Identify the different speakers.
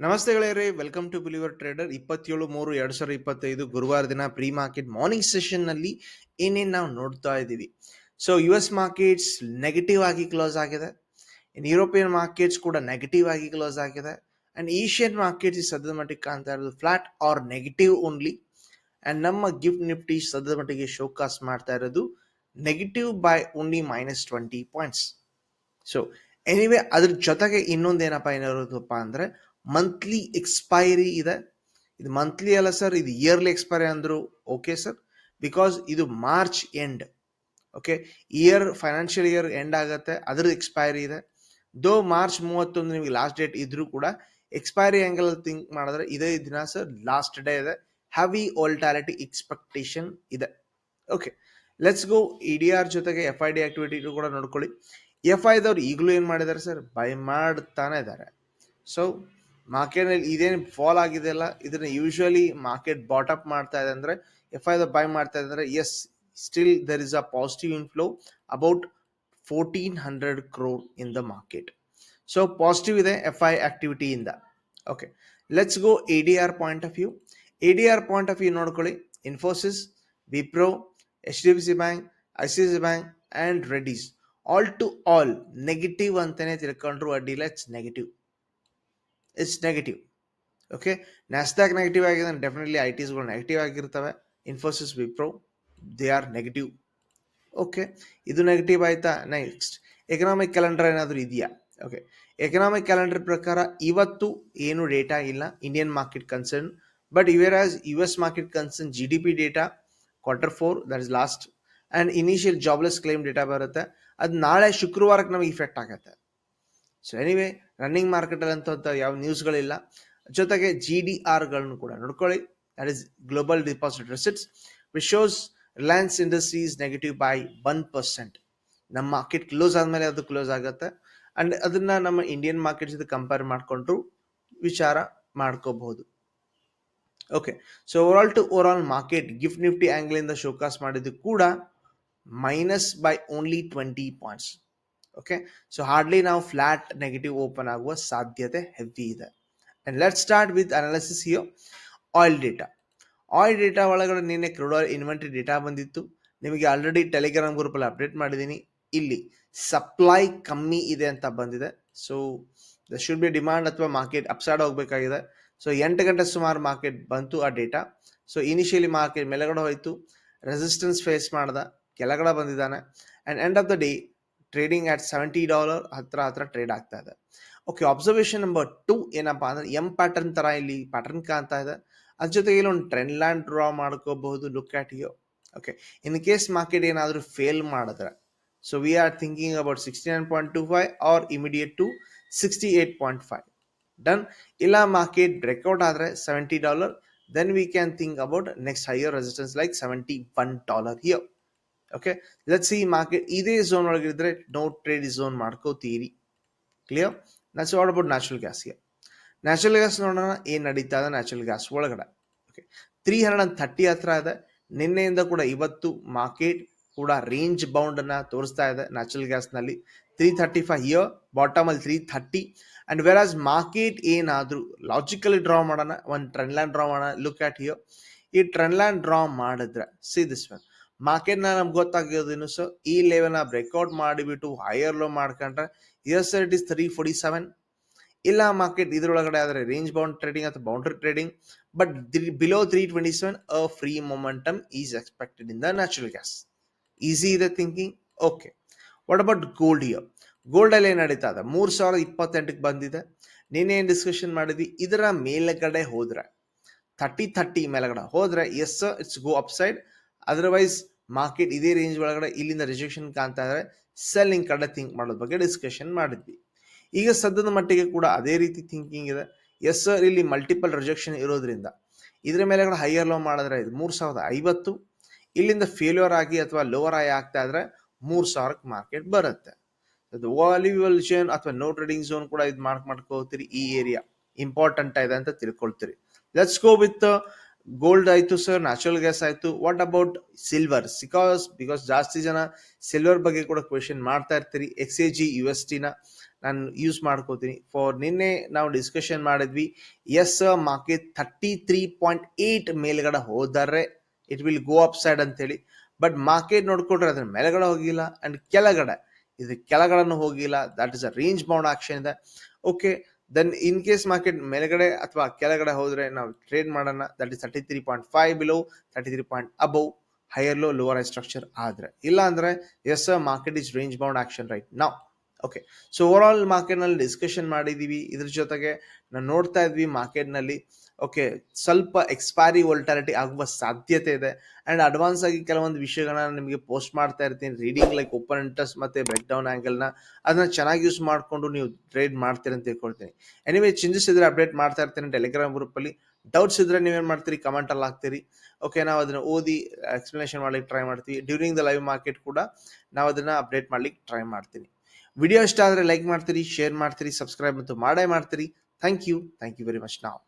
Speaker 1: ನಮಸ್ತೆ ಗೆಳೆಯರೇ welcome to believer trader ಇಪ್ಪತ್ತೇಳು ಮೂರು ಎರಡು ಸಾವಿರದ ಇಪ್ಪತ್ತೈದು ಗುರುವಾರ ದಿನ ಪ್ರೀ ಮಾರ್ಕೆಟ್ ಮಾರ್ನಿಂಗ್ ಸೆಷನ್ನಲ್ಲಿ ಏನೇನು ನಾವು ನೋಡ್ತಾ ಇದ್ದೀವಿ. So U S markets negative ಆಗಿ ಕ್ಲೋಸ್ ಆಗಿದೆ. ಇನ್ ಯುರೋಪಿಯನ್ ಮಾರ್ಕೆಟ್ಸ್ ಕೂಡ ನೆಗೆಟಿವ್ ಆಗಿ ಕ್ಲೋಸ್ ಆಗಿದೆ. ಅಂಡ್ ಏಷ್ಯನ್ ಮಾರ್ಕೆಟ್ಸ್ ಸದ್ಯದ ಮಟ್ಟಿಗೆ ಕಾಣ್ತಾ ಇರೋದು flat or negative only and ನಮ್ಮ ಗಿಫ್ಟ್ ನಿಫ್ಟಿ ಸದ್ಯದ ಮಟ್ಟಿಗೆ ಶೋಕಾಸ್ ಮಾಡ್ತಾ ಇರೋದು negative by only minus twenty points so anyway ಅದ್ರ ಜೊತೆಗೆ ಇನ್ನೊಂದೇನಪ್ಪ ಏನಿರೋದಪ್ಪ ಅಂದ್ರೆ ಮಂತ್ಲಿ ಎಕ್ಸ್ಪೈರಿ ಇದೆ. ಇದು ಮಂತ್ಲಿ ಅಲ್ಲ ಸರ್ ಇದು ಇಯರ್ಲಿ ಎಕ್ಸ್ಪೈರಿ ಅಂದರು ಓಕೆ ಸರ್ ಬಿಕಾಸ್ ಇದು March end okay year financial year end ಆಗುತ್ತೆ, ಅದ್ರದ್ದು ಎಕ್ಸ್ಪೈರಿ ಇದೆ. ದೋ ಮಾರ್ಚ್ ಮೂವತ್ತೊಂದು ನಿಮಗೆ ಲಾಸ್ಟ್ ಡೇಟ್ ಇದ್ರೂ ಕೂಡ ಎಕ್ಸ್ಪೈರಿ ಆ್ಯಂಗಲ್ ಥಿಂಕ್ ಮಾಡಿದ್ರೆ ಇದೇ ದಿನ ಸರ್ ಲಾಸ್ಟ್ ಡೇ ಇದೆ. ಹ್ಯಾವಿ ಓಲ್ಟಾಲಿಟಿ ಎಕ್ಸ್ಪೆಕ್ಟೇಷನ್ ಇದೆ okay let's go E D R ಜೊತೆಗೆ ಎಫ್ ಐ ಡಿ ಆಕ್ಟಿವಿಟಿ ಕೂಡ ನೋಡ್ಕೊಳ್ಳಿ. ಎಫ್ ಐದವ್ರು ಈಗಲೂ ಏನು ಮಾಡಿದ್ದಾರೆ ಸರ್ ಬೈ ಮಾಡ್ತಾನೆ ಇದ್ದಾರೆ. ಸೊ ಮಾರ್ಕೆಟ್ನಲ್ಲಿ ಇದೇನು ಫಾಲ್ ಆಗಿದೆ ಅಲ್ಲ, ಇದನ್ನ ಯೂಶುವಲಿ ಮಾರ್ಕೆಟ್ ಬಾಟಪ್ ಮಾಡ್ತಾ ಇದೆ ಅಂದ್ರೆ ಎಫ್ ಐ ಬೈ ಮಾಡ್ತಾ ಇದೆ ಅಂದ್ರೆ yes still there is a positive inflow about fourteen hundred crore in the market so positive ಇದೆ F I ಆಕ್ಟಿವಿಟಿಯಿಂದ okay let's go A D R point of view A D R point of view ನೋಡ್ಕೊಳ್ಳಿ. Infosys Wipro H D F C bank I C C bank and Reddy's all to all negative ಅಂತಾನೆ ತಿಳ್ಕೊಂಡ್ರು ಅಡ್ಡಿ let's negative it's negative okay Nasdaq negative ಆಗಿದೆ definitely I ಟಿಸ್ಗಳು negative ಆಗಿರ್ತವೆ. Infosys Wipro they are negative okay ಇದು negative ಆಯ್ತಾ? Next economic calendar ಏನಾದರೂ ಇದೆಯಾ? Okay economic calendar ಪ್ರಕಾರ ಇವತ್ತು ಏನು ಡೇಟಾ ಇಲ್ಲ. Indian market concern but whereas U S market concern G D P data quarter four that is last and initial jobless claim data ಬರುತ್ತೆ. ಅದು ನಾಳೆ ಶುಕ್ರವಾರಕ್ಕೆ ನಮಗೆ ಇಫೆಕ್ಟ್ ಆಗುತ್ತೆ. ಸೊ ಎನಿವೆ ರನ್ನಿಂಗ್ ಮಾರ್ಕೆಟಲ್ಲಿ ಅಂತ ಯಾವ ನ್ಯೂಸ್ಗಳಿಲ್ಲ ಜೊತೆಗೆ ಜಿ ಡಿ ಆರ್ಗಳನ್ನು ಕೂಡ ನೋಡ್ಕೊಳ್ಳಿ. That is global depository receipts which shows Reliance Industries negative by one percent ನಮ್ಮ ಮಾರ್ಕೆಟ್ ಕ್ಲೋಸ್ ಆದಮೇಲೆ ಅದು ಕ್ಲೋಸ್ ಆಗುತ್ತೆ. ಅಂಡ್ ಅದನ್ನ ನಮ್ಮ ಇಂಡಿಯನ್ ಮಾರ್ಕೆಟ್ ಜೊತೆ ಕಂಪೇರ್ ಮಾಡಿಕೊಂಡ್ರು ವಿಚಾರ ಮಾಡ್ಕೋಬಹುದು. Okay so over all to over all market GIFT Nifty angle ಇಂದ ಶೋಕಾಸ್ ಮಾಡಿದ್ದು ಕೂಡ minus by only twenty points okay so hardly ನಾವು ಫ್ಲಾಟ್ ನೆಗೆಟಿವ್ ಓಪನ್ ಆಗುವ ಸಾಧ್ಯತೆ ಹೆವಿ ಇದೆ and let start with analysis U oil data oil data ಒಳಗಡೆ ನಿನ್ನೆ crude oil inventory data ಬಂದಿತ್ತು ನಿಮಗೆ ಆಲ್ರೆಡಿ ಟೆಲಿಗ್ರಾಮ್ ಗ್ರೂಪಲ್ಲಿ ಅಪ್ಡೇಟ್ ಮಾಡಿದ್ದೀನಿ ಇಲ್ಲಿ ಸಪ್ಲೈ ಕಮ್ಮಿ ಇದೆ ಅಂತ ಬಂದಿದೆ so the should be demand ಅಥವಾ ಮಾರ್ಕೆಟ್ ಅಪ್ಸೈಡ್ ಹೋಗಬೇಕಾಗಿದೆ ಸೊ ಎಂಟು ಗಂಟೆ ಸುಮಾರು ಮಾರ್ಕೆಟ್ ಬಂತು ಆ ಡೇಟಾ ಸೊ ಇನಿಷಿಯಲಿ ಮಾರ್ಕೆಟ್ ಮೇಲೆಗಡೆ ಹೋಯಿತು. ರೆಸಿಸ್ಟೆನ್ಸ್ ಫೇಸ್ ಮಾಡ್ದ. ಕೆಳಗಡೆ ಬಂದಿದ್ದಾನೆ. And end of the day trading at seventy dollar ಹತ್ರ ಹತ್ರ ಟ್ರೇಡ್ ಆಗ್ತಾ ಇದೆ. ಓಕೆ ಅಬ್ಸರ್ವೇಷನ್ ನಂಬರ್ ಟು ಏನಪ್ಪಾ ಅಂದ್ರೆ ಎಂ ಪ್ಯಾಟರ್ನ್ ತರ ಇಲ್ಲಿ ಪ್ಯಾಟರ್ನ್ ಕಾಣ್ತಾ ಇದೆ. ಅದ್ರ ಜೊತೆಗೆ ಒಂದು ಟ್ರೆಂಡ್ ಲ್ಯಾಂಡ್ ಡ್ರಾ ಮಾಡ್ಕೋಬಹುದು look at you okay in case market ಏನಾದರೂ ಫೇಲ್ ಮಾಡಿದ್ರೆ so we are thinking about sixty nine point two five or immediate two sixty eight point five done ಇಲ್ಲ ಮಾರ್ಕೆಟ್ ಬ್ರೇಕ್ಔಟ್ ಆದರೆ seventy dollar then we can think about next higher resistance like seventy one dollar here okay let see market ಇದೇ zone ಒಳಗಿದ್ರೆ no trade zone ಮಾಡ್ಕೋತೀರಿ. Clear knots what about natural gas here natural gas ನೋಡೋಣ, ಏನು ನಡೀತಾ ಇದೆ natural gas ಒಳಗಡೆ. Okay three hundred and thirty ಹತ್ರ ಇದೆ. ನಿನ್ನೆಯಿಂದ ಕೂಡ ಇವತ್ತು ಮಾರ್ಕೆಟ್ ಕೂಡ ರೇಂಜ್ ಬೌಂಡ್ ಅನ್ನ ತೋರಿಸ್ತಾ ಇದೆ natural ಗ್ಯಾಸ್ನಲ್ಲಿ. Three thirty five year bottom ಅಲ್ಲಿ three thirty and whereas market ಏನಾದರೂ ಲಾಜಿಕಲಿ ಡ್ರಾ ಮಾಡೋಣ ಒಂದು ಟ್ರೆಂಡ್ ಲೈನ್ ಡ್ರಾ ಮಾಡೋಣ ಲುಕ್ ಆಟ್ ಹಿಯರ್ ಈ ಟ್ರೆಂಡ್ ಲೈನ್ ಡ್ರಾ ಮಾಡಿದ್ರೆ ಸಿ ದಿಸ್ ಒನ್ ಮಾರ್ಕೆಟ್ನ ನಮ್ಗೆ ಗೊತ್ತಾಗಿರೋದೇನು ಸೊ ಈ ಲೆವೆಲ್ನ ಬ್ರೇಕ್ಔಟ್ ಮಾಡಿಬಿಟ್ಟು ಹೈಯರ್ ಲೋ ಮಾಡ್ಕೊಂಡ್ರೆ yes it is three forty seven ಇಲ್ಲ ಮಾರ್ಕೆಟ್ ಇದ್ರೊಳಗಡೆ ಆದರೆ ರೇಂಜ್ ಬೌಂಡ್ ಟ್ರೇಡಿಂಗ್ ಅಥವಾ boundary trading but below three twenty seven a free momentum is expected in the natural gas easy ಇದೆ thinking okay what about gold here gold ಅಲ್ಲಿ ಏನು ನಡೀತಾ ಇದೆ? ಮೂರು ಸಾವಿರದ ಇಪ್ಪತ್ತೆಂಟಕ್ಕೆ ಬಂದಿದೆ. ನಿನ್ನೆ ಡಿಸ್ಕಷನ್ ಮಾಡಿದ್ವಿ? ಇದರ ಮೇಲುಗಡೆ ಹೋದ್ರೆ ಥರ್ಟಿ ಥರ್ಟಿ ಮೇಲ್ಗಡೆ ಹೋದ್ರೆ yes it's go upside otherwise market ಇದೇ ರೇಂಜ್ ಒಳಗಡೆ ಇಲ್ಲಿಂದ ರಿಜೆಕ್ಷನ್ ಕಾಣ್ತಾ ಇದ್ರೆ. ಸೆಲ್ಲಿಂಗ್ ಕಡೆ ಥಿಂಕ್ ಮಾಡೋದ್ರ ಬಗ್ಗೆ ಡಿಸ್ಕಷನ್ ಮಾಡಿದ್ವಿ. ಈಗ ಸದ್ಯದ ಮಟ್ಟಿಗೆ ಕೂಡ ಅದೇ ರೀತಿ ಥಿಂಕಿಂಗ್ ಇದೆ. ಎಸ್ ಸರ್ ಇಲ್ಲಿ ಮಲ್ಟಿಪಲ್ ರಿಜೆಕ್ಷನ್ ಇರೋದ್ರಿಂದ. ಇದ್ರ ಮೇಲೆ ಕೂಡ ಹೈಯರ್ ಲೋ ಮಾಡಿದ್ರೆ ಇದು ಮೂರು ಸಾವಿರದ ಐವತ್ತು. ಇಲ್ಲಿಂದ ಫೇಲ್ಯೂರ್ ಆಗಿ ಅಥವಾ ಲೋವರ್ ಆಗಿ ಆಗ್ತಾ ಇದ್ರೆ ಮೂರ್ ಸಾವಿರಕ್ಕೆ ಮಾರ್ಕೆಟ್ ಬರುತ್ತೆ. ಅದು ವಾಲ್ಯೂವಲ್ ಝೋನ್ ಅಥವಾ ನೋ ಟ್ರೇಡಿಂಗ್ ಝೋನ್ ಕೂಡ ಇದು ಮಾರ್ಕ್ ಮಾಡ್ಕೋತೀರಿ ಈ ಏರಿಯಾ ಇಂಪಾರ್ಟೆಂಟ್ ಇದೆ ಅಂತ ತಿಳ್ಕೊಳ್ತೀರಿ. ಲೆಟ್ಸ್ ಗೋ ವಿತ್ ಗೋಲ್ಡ್ ಆಯ್ತು ಸರ್ ನ್ಯಾಚುರಲ್ ಗ್ಯಾಸ್ ಆಯ್ತು. What about silver because because ಜಾಸ್ತಿ ಜನ ಸಿಲ್ವರ್ ಬಗ್ಗೆ ಕೂಡ ಕ್ವೆಶನ್ ಮಾಡ್ತಾ ಇರ್ತೀರಿ. X A G U S ಟಿನ ನಾನು ಯೂಸ್ ಮಾಡ್ಕೋತೀನಿ. ಫಾರ್ ನಿನ್ನೆ ನಾವು ಡಿಸ್ಕಷನ್ ಮಾಡಿದ್ವಿ. Yes sir market thirty three point eight ಮೇಲ್ಗಡೆ ಹೋದರೆ it will go up side ಅಂತೇಳಿ. ಬಟ್ ಮಾರ್ಕೆಟ್ ನೋಡ್ಕೊಂಡ್ರೆ ಅದ್ರ ಮೇಲ್ಗಡೆ ಹೋಗಿಲ್ಲ. ಅಂಡ್ ಕೆಳಗಡೆ, ಇದು ಕೆಳಗಡೆನೂ ಹೋಗಿಲ್ಲ. That is a range bound action ಇದೆ. Okay then in case market ಮೇಲ್ಗಡೆ ಅಥವಾ ಕೆಳಗಡೆ ಹೋದ್ರೆ ನಾವು ಟ್ರೇಡ್ ಮಾಡೋಣ that is thirty three point five below thirty three point above higher low lower high structure ಆದ್ರೆ. ಇಲ್ಲ ಅಂದ್ರೆ yes market is range bound action right ನಾವು ಓಕೆ ಸೊ ಓವರ್ ಆಲ್ ಮಾರ್ಕೆಟ್ನಲ್ಲಿ ಡಿಸ್ಕಷನ್ ಮಾಡಿದೀವಿ. ಇದ್ರ ಜೊತೆಗೆ ನಾವು ನೋಡ್ತಾ ಇದ್ವಿ ಮಾರ್ಕೆಟ್ನಲ್ಲಿ ಓಕೆ ಸ್ವಲ್ಪ ಎಕ್ಸ್ಪೈರಿ ವೋಲ್ಟಾಲಿಟಿ ಆಗುವ ಸಾಧ್ಯತೆ ಇದೆ. ಅಂಡ್ ಅಡ್ವಾನ್ಸ್ ಆಗಿ ಕೆಲವೊಂದು ವಿಷಯಗಳನ್ನ ನಿಮಗೆ ಪೋಸ್ಟ್ ಮಾಡ್ತಾ ಇರ್ತೀನಿ. ರೀಡಿಂಗ್ ಲೈಕ್ ಓಪನ್ ಇಂಟ್ರೆಸ್ಟ್ ಮತ್ತೆ ಬ್ರೇಕ್ ಡೌನ್ ಆ್ಯಂಗಲ್ನ ಅದನ್ನ ಚೆನ್ನಾಗಿ ಯೂಸ್ ಮಾಡಿಕೊಂಡು ನೀವು ಟ್ರೇಡ್ ಮಾಡ್ತೀರಿ ಅಂತ ತಿಳ್ಕೊಳ್ತೀನಿ. ಎನಿವೇ ಚೇಂಜಸ್ ಇದ್ರೆ ಅಪ್ಡೇಟ್ ಮಾಡ್ತಾ ಇರ್ತೀನಿ ಟೆಲಿಗ್ರಾಮ್ ಗ್ರೂಪ್ ಅಲ್ಲಿ. ಡೌಟ್ಸ್ ಇದ್ರೆ ನೀವೇನು ಮಾಡ್ತೀರಿ? ಕಮೆಂಟಲ್ಲಿ ಹಾಕ್ತೀರಿ. ಓಕೆ ನಾವು ಅದನ್ನ ಓದಿ ಎಕ್ಸ್ಪ್ಲನೇಷನ್ ಮಾಡ್ಲಿಕ್ಕೆ ಟ್ರೈ ಮಾಡ್ತೀವಿ. ಡ್ಯೂರಿಂಗ್ ದ ಲೈವ್ ಮಾರ್ಕೆಟ್ ಕೂಡ ನಾವು ಅದನ್ನ ಅಪ್ಡೇಟ್ ಮಾಡ್ಲಿಕ್ಕೆ ಟ್ರೈ ಮಾಡ್ತೀನಿ. ವಿಡಿಯೋ ಇಷ್ಟ ಆದರೆ ಲೈಕ್ ಮಾಡ್ತೀರಿ ಶೇರ್ ಮಾಡ್ತೀರಿ ಸಬ್ಸ್ಕ್ರೈಬ್ ಮತ್ತು ಮಾಡೇ ಮಾಡ್ತೀರಿ. Thank you thank you very much ನಾವು